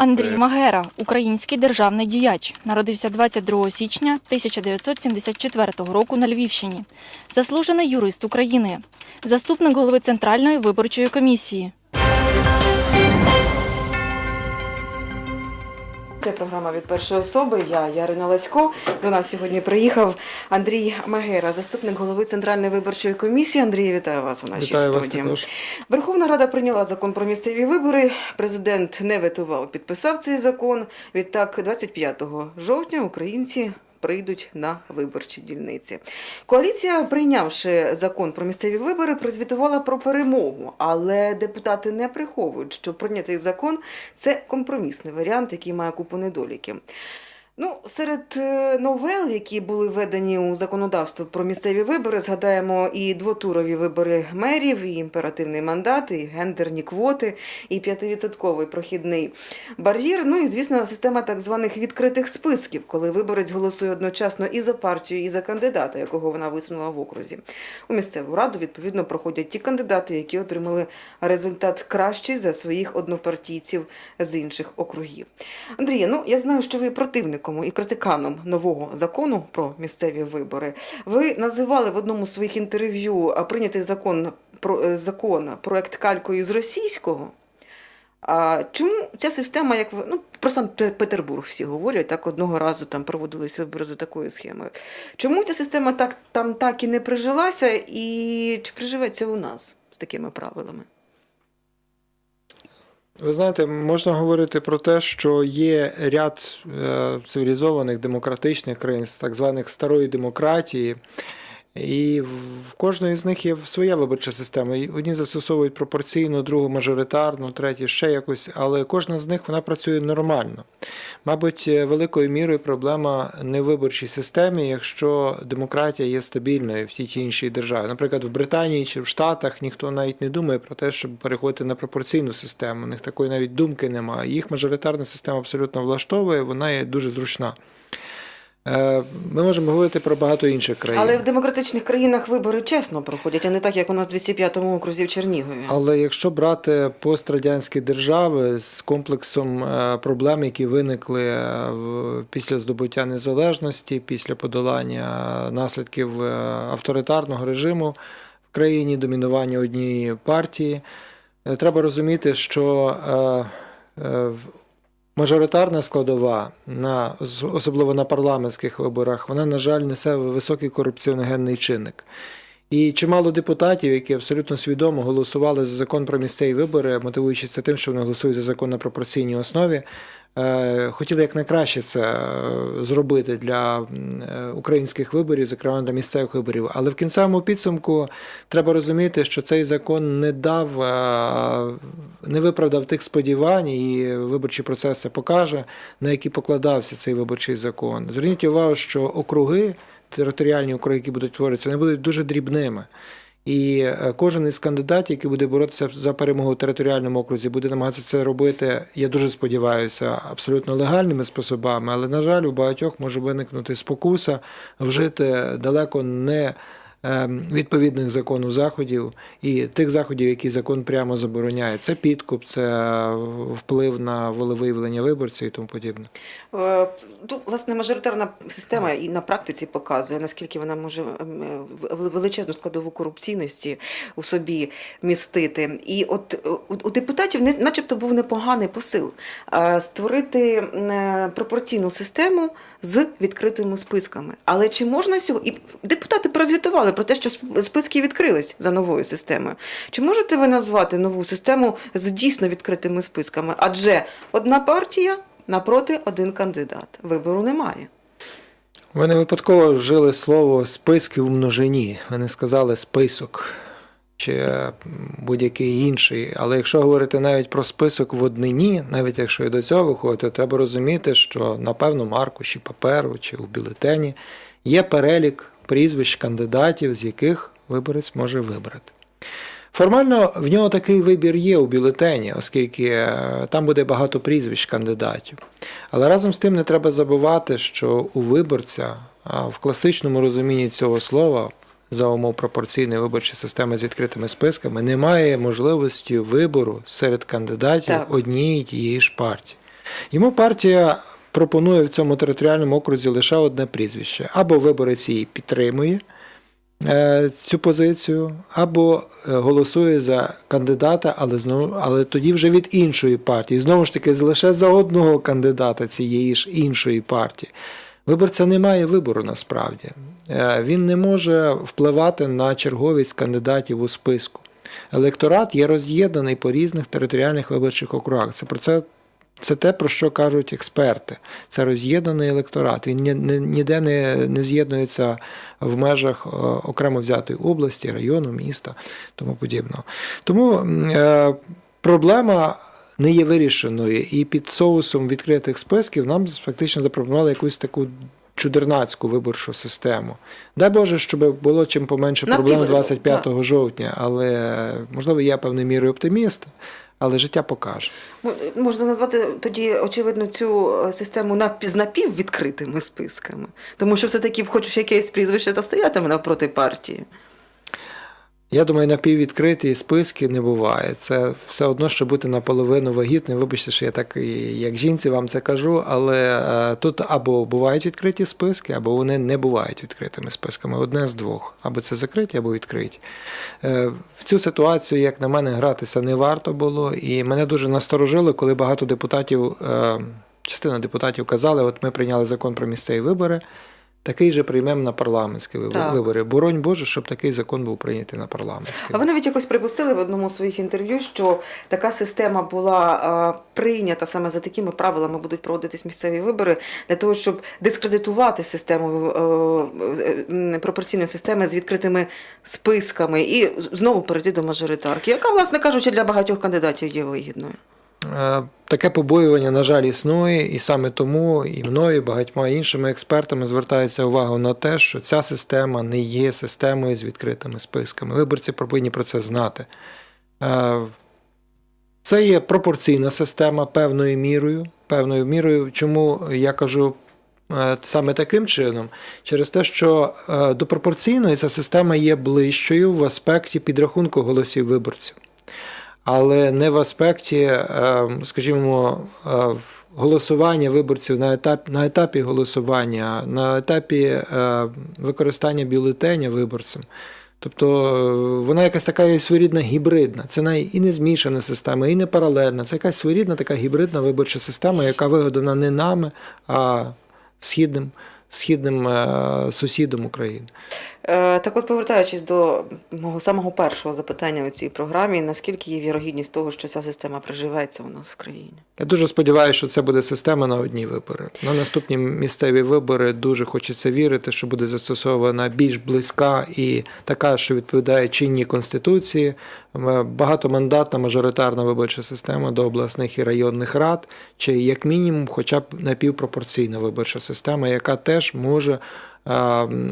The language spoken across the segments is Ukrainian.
Андрій Магера, український державний діяч, народився 22 січня 1974 року на Львівщині. Заслужений юрист України, заступник голови Центральної виборчої комісії. Це програма від першої особи. Я Ярина Лесько. До нас сьогодні приїхав Андрій Магера, заступник голови Центральної виборчої комісії. Андрій, вітаю вас у нашій Вітаю вас студії. також. Верховна Рада прийняла закон про місцеві вибори. Президент не витував, підписав цей закон. Відтак, 25 жовтня українці. Прийдуть на виборчі дільниці. Коаліція, прийнявши закон про місцеві вибори, прозвітувала про перемогу, але депутати не приховують, що прийнятий закон це компромісний варіант, який має купу недоліків. Ну, серед е, новел, які були введені у законодавство про місцеві вибори, згадаємо і двотурові вибори мерів, і імперативний мандат, і гендерні квоти, і п'ятивідсотковий прохідний бар'єр. Ну і звісно, система так званих відкритих списків, коли виборець голосує одночасно і за партію, і за кандидата, якого вона висунула в окрузі. У місцеву раду відповідно проходять ті кандидати, які отримали результат кращий за своїх однопартійців з інших округів. Андрія, ну я знаю, що ви противником і критиканом нового закону про місцеві вибори. Ви називали в одному з своїх інтерв'ю прийнятий закон про е, закон проект калькою з російського. А чому ця система, як ви ну про Санкт-Петербург всі говорять, так одного разу там проводились вибори за такою схемою. Чому ця система так там так і не прижилася, і чи приживеться у нас з такими правилами? Ви знаєте, можна говорити про те, що є ряд е, цивілізованих демократичних країн так званих старої демократії, і в кожної з них є своя виборча система. Одні застосовують пропорційну, другу мажоритарну, треті ще якось, але кожна з них вона працює нормально. Мабуть, е, великою мірою проблема не в виборчій системі, якщо демократія є стабільною в тій чи іншій державі. Наприклад, в Британії чи в Штатах ніхто навіть не думає про те, щоб переходити на пропорційну систему. У них такої навіть думки немає. Їх мажоритарна система абсолютно влаштовує, вона є дуже зручна. Е, Ми можемо говорити про багато інших країн. Але в демократичних країнах вибори чесно проходять, а не так, як у нас в 205-му окрузі в Чернігові. Але якщо брати пострадянські держави з комплексом е, проблем, які виникли е, після здобуття незалежності, після подолання наслідків авторитарного режиму в країні, домінування однієї партії, треба розуміти, що мажоритарна складова, на, особливо на парламентських виборах, вона, на жаль, несе високий корупціоногенний чинник. І чимало депутатів, які абсолютно свідомо голосували за закон про місцеві вибори, мотивуючись тим, що вони голосують за закон на пропорційній основі, хотіли якнайкраще це е, зробити для е, українських виборів, зокрема для місцевих виборів. Але в кінцевому підсумку треба розуміти, що цей закон не дав, е, не виправдав тих сподівань, і виборчий процес це покаже, на які покладався цей виборчий закон. Зверніть увагу, що округи територіальні округи, які будуть творитися, вони будуть дуже дрібними. І е, кожен із кандидатів, який буде боротися за перемогу у територіальному окрузі, буде намагатися це робити, я дуже сподіваюся, абсолютно легальними способами. Але, на жаль, у багатьох може виникнути спокуса вжити далеко не відповідних закону заходів і тих заходів, які закон прямо забороняє. Це підкуп, це вплив на волевиявлення виборців і тому подібне. Е, власне, мажоритарна система і на практиці показує, наскільки вона може ем, е, величезну складову корупційності у собі містити. І от е, у, депутатів не- начебто був непоганий посил е, створити е, пропорційну систему з відкритими списками. Але чи можна сьогодні. І депутати прозвітували про те, що списки відкрились за новою системою. Чи можете ви назвати нову систему з дійсно відкритими списками? Адже одна партія напроти один кандидат. Вибору немає. Ви не випадково вжили слово списки у множині. Ви не сказали список чи е, будь-який інший. Але якщо говорити навіть про список в однині, навіть якщо і до цього виходить, то треба розуміти, що на певному аркуші паперу чи у бюлетені є перелік прізвищ кандидатів, з яких виборець може вибрати. Формально в нього такий вибір є у бюлетені, оскільки е, там буде багато прізвищ кандидатів. Але разом з тим не треба забувати, що у виборця в класичному розумінні цього слова за умов пропорційної виборчої системи з відкритими списками немає можливості вибору серед кандидатів Так. однієї тієї ж партії. Йому партія пропонує в цьому територіальному окрузі лише одне прізвище: або виборець її підтримує е, цю позицію, або е, голосує за кандидата, але знову, але тоді вже від іншої партії. Знову ж таки, лише за одного кандидата цієї ж іншої партії. Виборця не має вибору насправді. Е, Він не може впливати на черговість кандидатів у списку. Електорат є роз'єднаний по різних територіальних виборчих округах. Це про це. Це те, про що кажуть експерти. Це роз'єднаний електорат. Він ні- ні- ніде не, не з'єднується в межах е, окремо взятої області, району, міста, тому подібного. Тому е, проблема не є вирішеною, і під соусом відкритих списків нам фактично запропонували якусь таку чудернацьку виборчу систему. Дай Боже, щоб було чим поменше проблем Напіввибор, 25 жовтня, але можливо я певною мірою оптиміст, але життя покаже. Можна назвати тоді, очевидно, цю е, систему з напіввідкритими списками. Тому що все-таки хочеш якесь прізвище та стоятиме навпроти партії. Я думаю, напіввідкриті списки не буває. Це все одно, що бути наполовину вагітним. Вибачте, що я так як жінці вам це кажу, але е, тут або бувають відкриті списки, або вони не бувають відкритими списками. Одне з двох. Або це закриті, або відкриті. Е, в цю ситуацію, як на мене, гратися не варто було. І мене дуже насторожило, коли багато депутатів, е, частина депутатів казали, от ми прийняли закон про місцеві вибори. Такий же приймемо на парламентські. Так. вибори. Боронь Боже, щоб такий закон був прийнятий на парламентські. А ви навіть якось припустили в одному з своїх інтерв'ю, що така система була е, прийнята саме за такими правилами будуть проводитись місцеві вибори для того, щоб дискредитувати систему е, е, пропорційної системи з відкритими списками і знову перейти до мажоритарки, яка, власне кажучи, для багатьох кандидатів є вигідною. Е, Таке побоювання, на жаль, існує, і саме тому і мною, і багатьма іншими експертами звертається увага на те, що ця система не є системою з відкритими списками. Виборці повинні про це знати. Е, Це є пропорційна система певною мірою. Певною мірою, чому я кажу е, саме таким чином, через те, що до пропорційної ця система є ближчою в аспекті підрахунку голосів виборців але не в аспекті, е, скажімо, е, голосування виборців на етапі, на етапі голосування, на етапі е, використання бюлетеня виборцем. Тобто вона якась така своєрідна гібридна. Це і не змішана система, і не паралельна. Це якась своєрідна така гібридна виборча система, яка вигадана не нами, а східним, східним сусідом України. Е, Так от, повертаючись до мого самого першого запитання у цій програмі, наскільки є вірогідність того, що ця система приживеться у нас в країні? Я дуже сподіваюся, що це буде система на одні вибори. На наступні місцеві вибори дуже хочеться вірити, що буде застосована більш близька і така, що відповідає чинній конституції, багатомандатна мажоритарна виборча система до обласних і районних рад, чи як мінімум, хоча б напівпропорційна виборча система, яка теж може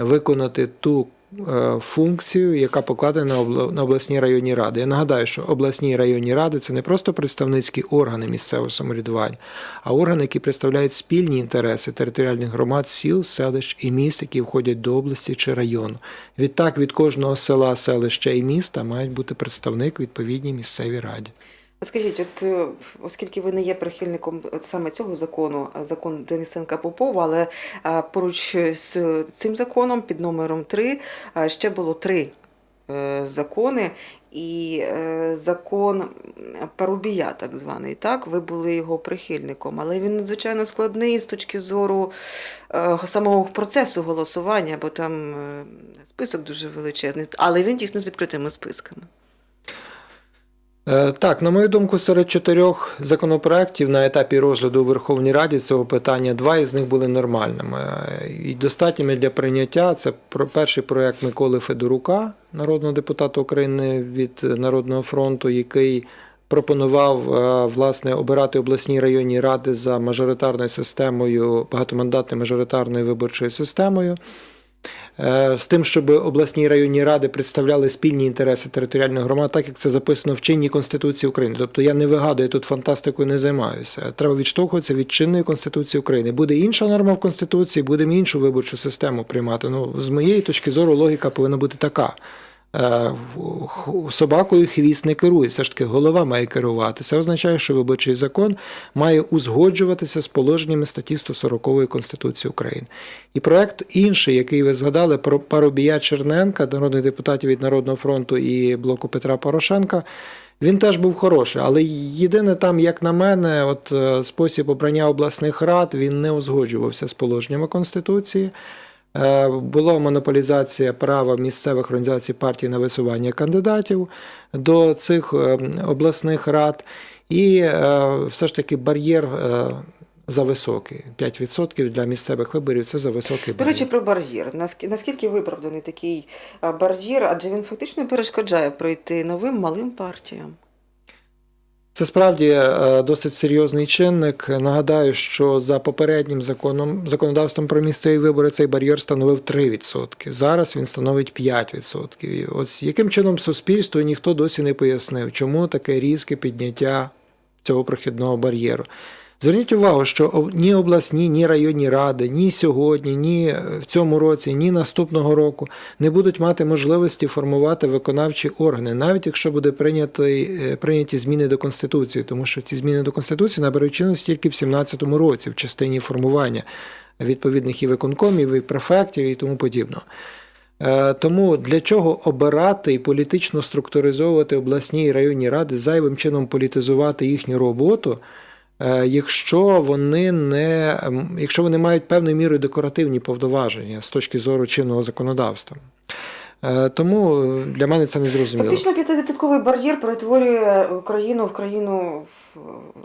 виконати ту е, функцію, яка покладена на обла- обласні районні ради. Я нагадаю, що обласні районні ради це не просто представницькі органи місцевого самоврядування, а органи, які представляють спільні інтереси територіальних громад, сіл, селищ і міст, які входять до області чи району. Відтак від кожного села, селища і міста мають бути представник відповідній місцевій раді. Скажіть, от е, оскільки ви не є прихильником саме цього закону, закон Денисенка Попова, але поруч з цим законом під номером 3 ще було три е, закони. І е, закон Парубія, так званий, так, ви були його прихильником, але він надзвичайно складний з точки зору самого процесу голосування, бо там список дуже величезний, але він дійсно з відкритими списками. Е, Так, на мою думку, серед чотирьох законопроєктів на етапі розгляду у Верховній Раді цього питання два із них були нормальними Е, і достатніми для прийняття. Це перший проєкт Миколи Федорука, народного депутата України від Народного фронту, який пропонував е, власне обирати обласні районні ради за мажоритарною системою, багатомандатною мажоритарною виборчою системою. Е, З тим, щоб обласні і районні ради представляли спільні інтереси територіальних громад, так як це записано в чинній Конституції України. Тобто я не вигадую тут фантастикою, не займаюся. Треба відштовхуватися від чинної Конституції України. Буде інша норма в Конституції, будемо іншу виборчу систему приймати. Ну, з моєї точки зору, логіка повинна бути така. Е, собакою хвіст не керує. Все ж таки голова має керувати. Це означає, що виборчий закон має узгоджуватися з положеннями статті 140 Конституції України. І проект інший, який ви згадали, про Парубія Черненка, народних депутатів від Народного фронту і блоку Петра Порошенка. Він теж був хороший, але єдине там, як на мене, от е, спосіб обрання обласних рад він не узгоджувався з положеннями Конституції. Е, Була монополізація права місцевих організацій партій на висування кандидатів до цих е, обласних рад, і е, все ж таки бар'єр е, зависокий. 5% для місцевих виборів це зависокий До бар'єр. речі, про бар'єр. Наскільки виправданий такий бар'єр, адже він фактично перешкоджає пройти новим малим партіям. Це справді е, досить серйозний чинник. Нагадаю, що за попереднім законом законодавством про місцеві вибори цей бар'єр становив 3%. Зараз він становить 5%. І От яким чином суспільству ніхто досі не пояснив, чому таке різке підняття цього прохідного бар'єру. Зверніть увагу, що ні обласні, ні районні ради, ні сьогодні, ні е, в цьому році, ні наступного року не будуть мати можливості формувати виконавчі органи, навіть якщо буде прийняті, е, прийняті зміни до Конституції, тому що ці зміни до Конституції наберуть чинності тільки в 2017 році, в частині формування відповідних і виконкомів, і префектів, і тому подібного. Е, Тому для чого обирати і політично структуризовувати обласні і районні ради, зайвим чином політизувати їхню роботу, якщо вони не якщо вони мають певною мірою декоративні повноваження з точки зору чинного законодавства. Е, Тому е, для мене це не зрозуміло. Фактично 5% бар'єр перетворює Україну в країну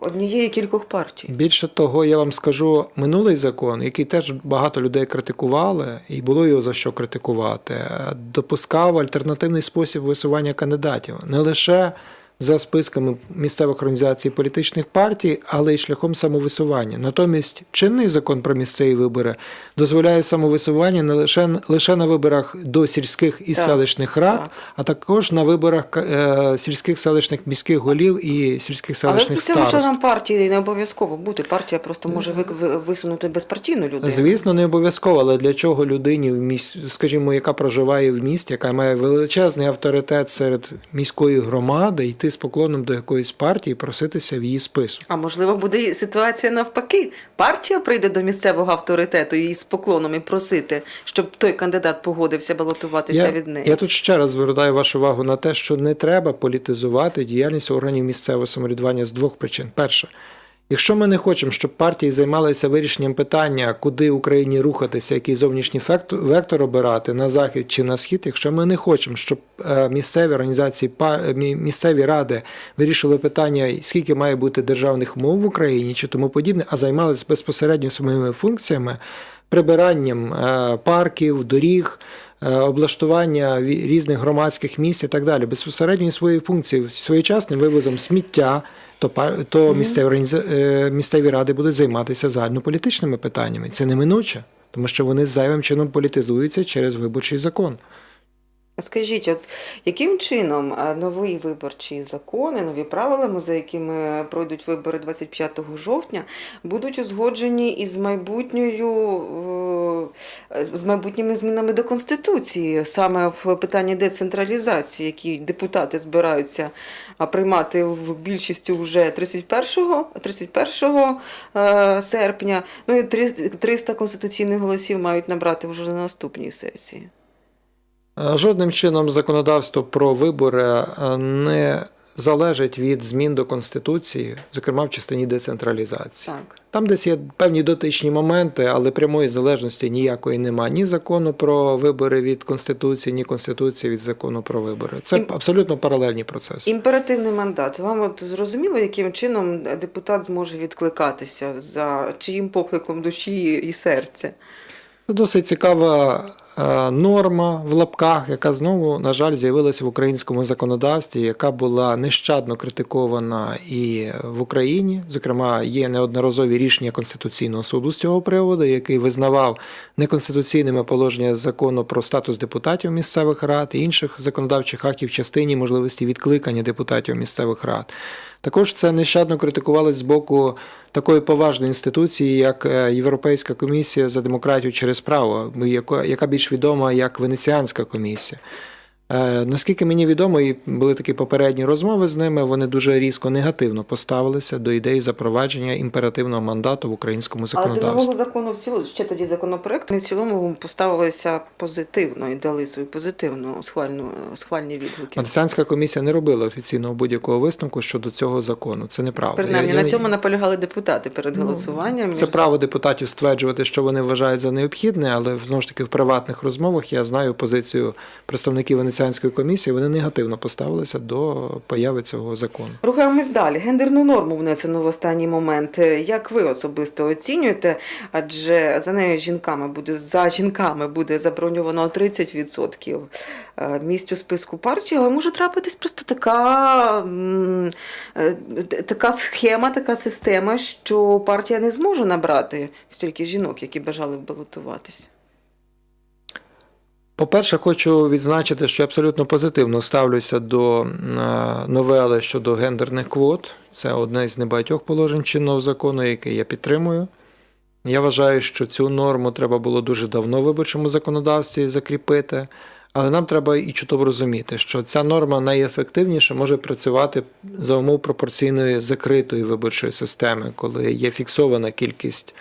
однієї кількох партій. Більше того, я вам скажу, минулий закон, який теж багато людей критикували, і було його за що критикувати, е, допускав альтернативний спосіб висування кандидатів не лише за списками місцевих організацій політичних партій, але й шляхом самовисування. Натомість чинний закон про місцеві вибори дозволяє самовисування не лише, лише на виборах до сільських і Так, селищних рад, так. а також на виборах е, сільських селищних міських голів і сільських Але селищних при цьому старост. партії не обов'язково бути. Партія просто може ви- ви- висунути безпартійну людину. Звісно, не обов'язково, але для чого людині в місті, скажімо, яка проживає в місті, яка має величезний авторитет серед міської громади, йти з поклоном до якоїсь партії, і проситися в її список. А можливо, буде ситуація навпаки. Партія прийде до місцевого авторитету і з поклоном і просити, щоб той кандидат погодився балотуватися Я, від неї. я тут ще раз звертаю вашу увагу на те, що не треба політизувати діяльність органів місцевого самоврядування з двох причин. Перше, якщо ми не хочемо, щоб партії займалися вирішенням питання, куди Україні рухатися, який зовнішній вектор обирати на захід чи на схід, якщо ми не хочемо, щоб е, місцеві організації, е, місцеві ради вирішили питання, скільки має бути державних мов в Україні чи тому подібне, а займалися безпосередньо своїми функціями, прибиранням е, парків, доріг. Е, Облаштування різних громадських місць і так далі, безпосередньо свої функції своєчасним вивозом сміття, то, то місцеві, е, місцеві ради будуть займатися загальнополітичними питаннями. Це неминуче, тому що вони зайвим чином політизуються через виборчий закон. Скажіть, от яким чином е, новий виборчий закон і нові правила, за якими пройдуть вибори 25 жовтня, будуть узгоджені із майбутньою е, з майбутніми змінами до конституції, саме в питанні децентралізації, які депутати збираються приймати в більшості вже 31, 31 е, серпня. Ну і 300 конституційних голосів мають набрати вже на наступній сесії. Е, Жодним чином законодавство про вибори е, не залежить від змін до Конституції, зокрема в частині децентралізації. Так. Там десь є певні дотичні моменти, але прямої залежності ніякої нема. Ні закону про вибори від Конституції, ні Конституції від закону про вибори. Це І- абсолютно паралельні процеси. Імперативний мандат. Вам от зрозуміло, яким чином депутат зможе відкликатися за чиїм покликом душі і серця? Це досить цікава норма в лапках, яка знову, на жаль, з'явилася в українському законодавстві, яка була нещадно критикована і в Україні. Зокрема, є неодноразові рішення Конституційного суду з цього приводу, який визнавав неконституційними положення закону про статус депутатів місцевих рад і інших законодавчих актів в частині можливості відкликання депутатів місцевих рад. Також це нещадно критикувалось з боку такої поважної інституції, як е, Європейська комісія за демократію через право, яка яка більш відома як Венеціанська комісія. Е, Наскільки мені відомо, і були такі попередні розмови з ними, вони дуже різко негативно поставилися до ідеї запровадження імперативного мандату в українському Але до нового закону в цілому, ще тоді законопроект, в цілому поставилися позитивно і дали свою позитивну схвальну, схвальні відгуки. Венеціанська комісія не робила офіційного будь-якого висновку щодо цього закону. Це неправда. Принаймні, Я- на я- цьому наполягали депутати перед Ну, голосуванням. Це право депутатів стверджувати, що вони вважають за необхідне, але знову ж таки в приватних розмовах я знаю позицію представників Венеціанської комісії. Вони негативно поставилися до появи цього закону. Рухаємось далі. Гендерну норму внесено в останній момент. Як ви особисто оцінюєте? Адже за нею жінками буде за жінками буде заброньовано 30% е, місць у списку партії, але може трапитись просто така, е, така схема, така система, що партія не зможе набрати стільки жінок, які бажали б балотуватись. По-перше, хочу відзначити, що я абсолютно позитивно ставлюся до е, новели щодо гендерних квот. Це одне з небагатьох положень чинного закону, яке я підтримую. Я вважаю, що цю норму треба було дуже давно в виборчому законодавстві закріпити, але нам треба і чудово розуміти, що ця норма найефективніше може працювати за умов пропорційної закритої виборчої системи, коли є фіксована кількість.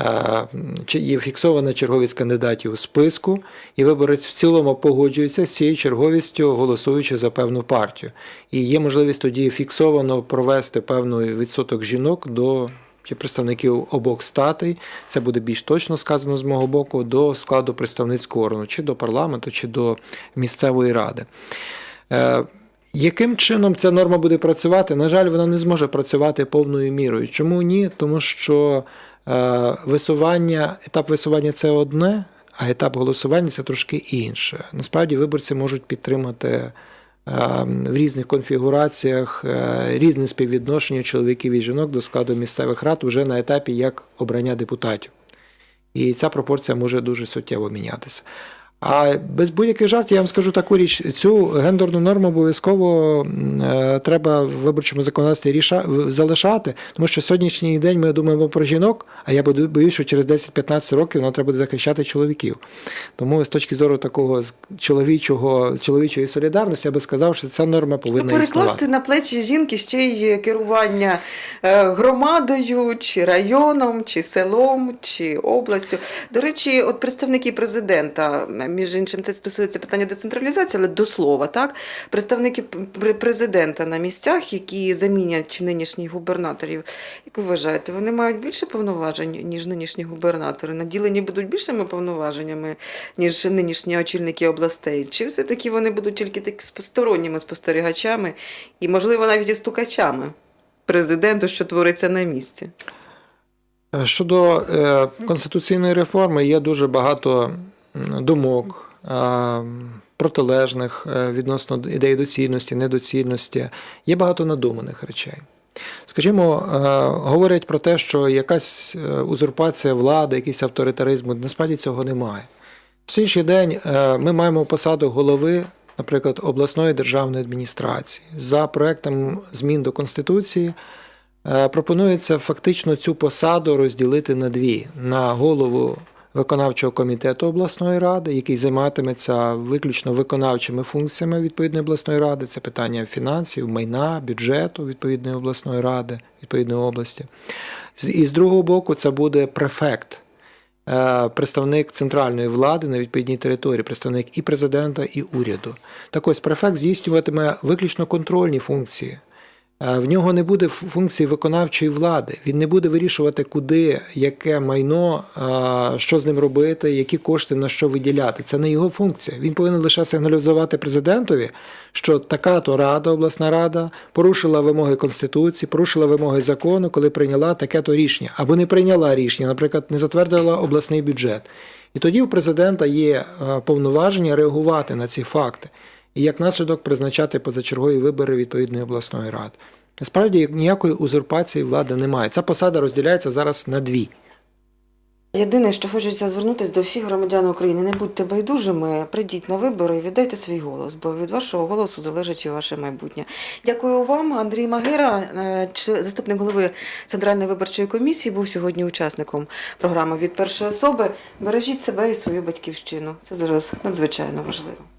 Е, Є фіксована черговість кандидатів у списку, і виборець в цілому погоджується з цією черговістю, голосуючи за певну партію. І є можливість тоді фіксовано провести певний відсоток жінок до чи представників обох статей. Це буде більш точно сказано з мого боку, до складу представницького органу, чи до парламенту, чи до місцевої ради. Е, яким чином ця норма буде працювати? На жаль, вона не зможе працювати повною мірою. Чому ні? Тому що висування, етап висування це одне, а етап голосування це трошки інше. Насправді виборці можуть підтримати е, в різних конфігураціях е, різне співвідношення чоловіків і жінок до складу місцевих рад вже на етапі як обрання депутатів. І ця пропорція може дуже суттєво мінятися. А без будь-яких жартів я вам скажу таку річ: цю гендерну норму обов'язково е, треба в виборчому законодавстві ріша, залишати, тому що сьогоднішній день ми думаємо про жінок, а я бою- боюсь, що через 10-15 років нам треба буде захищати чоловіків. Тому з точки зору такого чоловічого, чоловічої солідарності, я би сказав, що ця норма повинна перекласти на плечі жінки ще й керування е, громадою, чи районом, чи селом, чи областю. До речі, от представники президента, між іншим, це стосується питання децентралізації, але до слова, так представники президента на місцях, які замінять нинішніх губернаторів. Як ви вважаєте, вони мають більше повноважень ніж нинішні губернатори? Наділені будуть більшими повноваженнями ніж нинішні очільники областей? Чи все-таки вони будуть тільки так сторонніми спостерігачами і, можливо, навіть і стукачами президенту, що твориться на місці? Щодо е, конституційної реформи є дуже багато думок, протилежних е, відносно ідеї доцільності, недоцільності. Є багато надуманих речей. Скажімо, е, говорять про те, що якась е, узурпація влади, якийсь авторитаризм, насправді цього немає. В сьогоднішній день ми маємо посаду голови, наприклад, обласної державної адміністрації. За проектом змін до Конституції Пропонується фактично цю посаду розділити на дві: на голову виконавчого комітету обласної ради, який займатиметься виключно виконавчими функціями відповідної обласної ради. Це питання фінансів, майна, бюджету відповідної обласної ради, відповідної області. І з другого боку, це буде префект. е, Представник центральної влади на відповідній території, представник і президента, і уряду. Так ось префект здійснюватиме виключно контрольні функції. Е, В нього не буде функції виконавчої влади. Він не буде вирішувати, куди, яке майно, е, що з ним робити, які кошти на що виділяти. Це не його функція. Він повинен лише сигналізувати президентові, що така то рада, обласна рада, порушила вимоги Конституції, порушила вимоги закону, коли прийняла таке то рішення, або не прийняла рішення, наприклад, не затвердила обласний бюджет. І тоді у президента є е, повноваження реагувати на ці факти і як наслідок призначати позачергові вибори відповідної обласної ради. Насправді ніякої узурпації влади немає. Ця посада розділяється зараз на дві. Єдине, що хочеться звернутися до всіх громадян України, не будьте байдужими, прийдіть на вибори і віддайте свій голос, бо від вашого голосу залежить і ваше майбутнє. Дякую вам, Андрій Магира, е, заступник голови Центральної виборчої комісії, був сьогодні учасником програми від першої особи. Бережіть себе і свою батьківщину. Це зараз надзвичайно важливо.